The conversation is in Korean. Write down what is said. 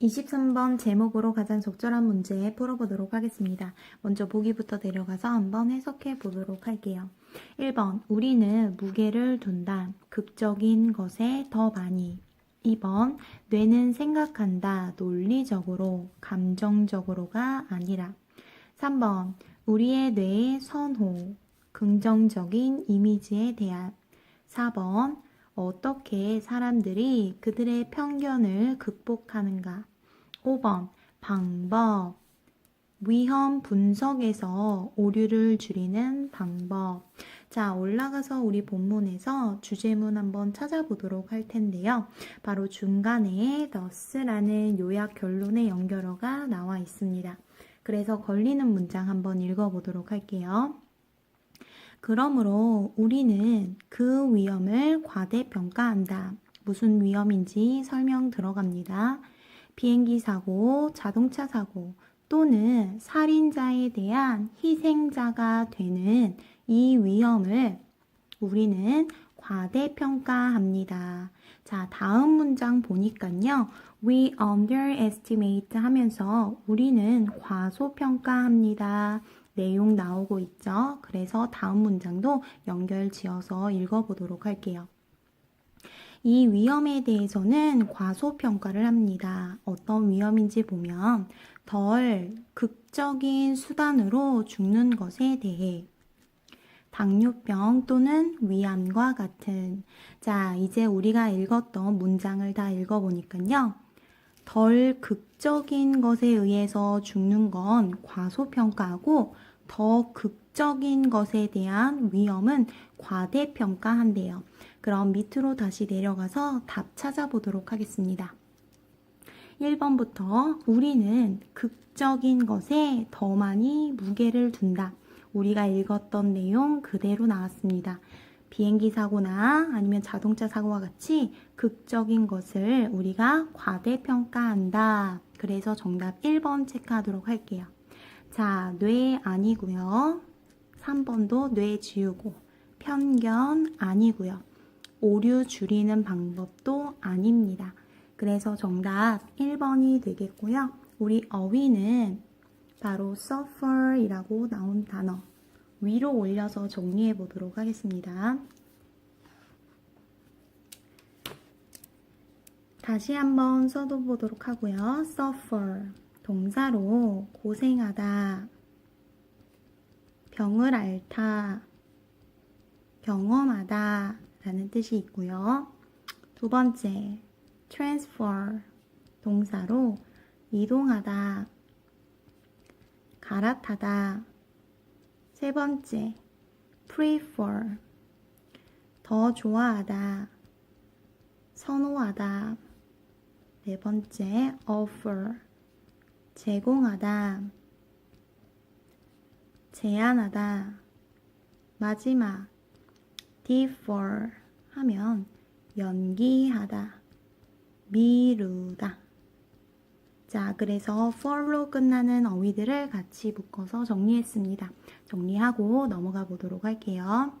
23번 제목으로 가장 적절한 문제 풀어보도록 하겠습니다. 먼저 보기부터 내려가서 한번 해석해 보도록 할게요. 1번, 우리는 무게를 둔다. 극적인 것에 더 많이. 2번, 뇌는 생각한다. 논리적으로, 감정적으로가 아니라. 3번, 우리의 뇌의 선호. 긍정적인 이미지에 대한. 4번, 어떻게 사람들이 그들의 편견을 극복하는가? 5번 방법 위험 분석에서 오류를 줄이는 방법. 자, 올라가서 우리 본문에서 주제문 한번 찾아보도록 할 텐데요. 바로 중간에 thus라는 요약 결론의 연결어가 나와 있습니다. 그래서 걸리는 문장 한번 읽어보도록 할게요. 그러므로 우리는 그 위험을 과대평가한다. 무슨 위험인지 설명 들어갑니다. 비행기 사고, 자동차 사고, 또는 살인자에 대한 희생자가 되는 이 위험을 우리는 과대평가합니다. 자, 다음 문장 보니까요. We underestimate 하면서 우리는 과소평가합니다. 내용 나오고 있죠. 그래서 다음 문장도 연결 지어서 읽어보도록 할게요. 이 위험에 대해서는 과소평가를 합니다. 어떤 위험인지 보면 덜 극적인 수단으로 죽는 것에 대해 당뇨병 또는 위암과 같은 자, 이제 우리가 읽었던 문장을 다 읽어보니까요. 덜 극적인 것에 의해서 죽는 건 과소평가하고 더 극적인 것에 대한 위험은 과대평가한대요. 그럼 밑으로 다시 내려가서 답 찾아보도록 하겠습니다. 1번부터 우리는 극적인 것에 더 많이 무게를 둔다. 우리가 읽었던 내용 그대로 나왔습니다. 비행기 사고나 아니면 자동차 사고와 같이 극적인 것을 우리가 과대평가한다. 그래서 정답 1번 체크하도록 할게요. 자, 뇌 아니고요. 3번도 뇌 지우고 편견 아니고요. 오류 줄이는 방법도 아닙니다. 그래서 정답 1번이 되겠고요. 우리 어휘는 바로 suffer이라고 나온 단어 위로 올려서 정리해 보도록 하겠습니다. 다시 한번 써보도록 하고요. suffer 동사로 고생하다, 병을 앓다, 경험하다 라는 뜻이 있고요. 두 번째, transfer 동사로 이동하다, 갈아타다. 세 번째, prefer. 더 좋아하다, 선호하다. 네 번째, offer. 제공하다, 제안하다. 마지막, defer 하면 연기하다, 미루다. 자, 그래서 for로 끝나는 어휘들을 같이 묶어서 정리했습니다. 정리하고 넘어가 보도록 할게요.